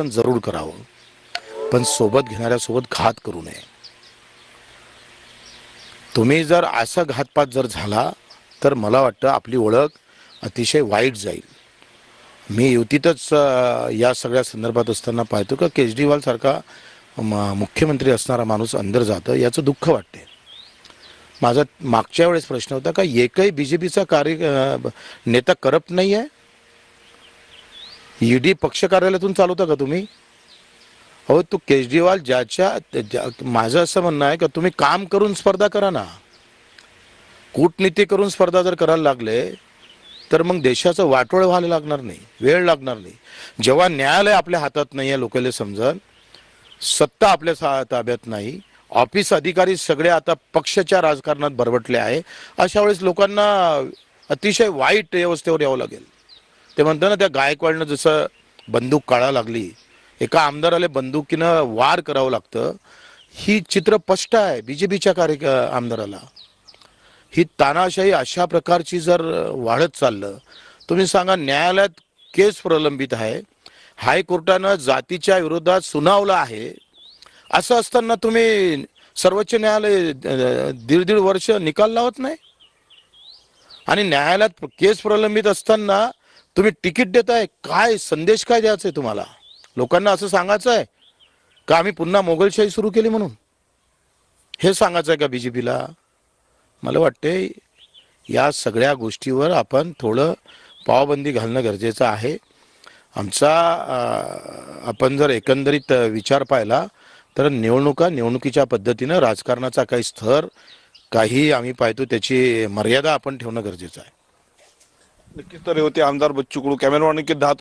जरूर करावं. पण सोबत घेणाऱ्यासोबत घात करू नये. तुम्ही जर असा घातपात जर झाला तर मला वाटतं आपली ओळख अतिशय वाईट जाईल. मी युतीतच या सगळ्या संदर्भात असताना पाहतो का केजरीवाल सारखा मुख्यमंत्री असणारा माणूस अंदर जातं याचं दुःख वाटते. माझा मागच्या वेळेस प्रश्न होता का एकही बी जे पीचा कार्य नेता करप्ट नाही आहे ईडी पक्ष कार्यालयातून चालवता का तुम्ही? हो तू केजरीवाल ज्याच्या ज्या- माझं असं म्हणणं आहे का तुम्ही काम करून स्पर्धा करा ना. कूटनीती करून स्पर्धा जर करायला लागले तर मग देशाचं वाटोळ व्हायला लागणार नाही वेळ लागणार नाही. जेव्हा न्यायालय आपल्या हातात नाही आहे लोकांना समजन सत्ता आपल्या सा- ताब्यात नाही ऑफिस अधिकारी सगळे आता पक्षाच्या राजकारणात बरबटले आहे अशा वेळेस लोकांना अतिशय वाईट व्यवस्थेवर यावं लागेल. ते म्हणतो ना त्या गायकवाडनं जसं बंदूक काढा लागली एका आमदाराला बंदुकीनं वार करावं लागतं. ही चित्र स्पष्ट आहे बीजेपीच्या कार्य आमदाराला. ही तानाशाही अशा प्रकारची जर वाढत चाललं तुम्ही सांगा न्यायालयात केस प्रलंबित आहे हायकोर्टानं जातीच्या विरोधात सुनावलं आहे असं असताना तुम्ही सर्वोच्च न्यायालय दीड दीड वर्ष निकाल लावत नाही? आणि न्यायालयात केस प्रलंबित असताना तुम्ही तिकीट देताय काय संदेश काय द्यायचा आहे तुम्हाला? लोकांना असं सांगायचं आहे का आम्ही पुन्हा मोगलशाही सुरू केली म्हणून? हे सांगायचं आहे का बी जे पीला मला वाटते या सगळ्या गोष्टीवर आपण थोडं पावबंदी घालणं गरजेचं आहे. आमचा आपण जर एकंदरीत विचार पाहिला तर निवडणुका निवडणुकीच्या पद्धतीनं राजकारणाचा काही स्तर काही आम्ही पाहतो त्याची मर्यादा आपण ठेवणं गरजेचं आहे. नक्कीच तर हे होते आमदार बच्चू कडू कॅमेरामॅन के दहा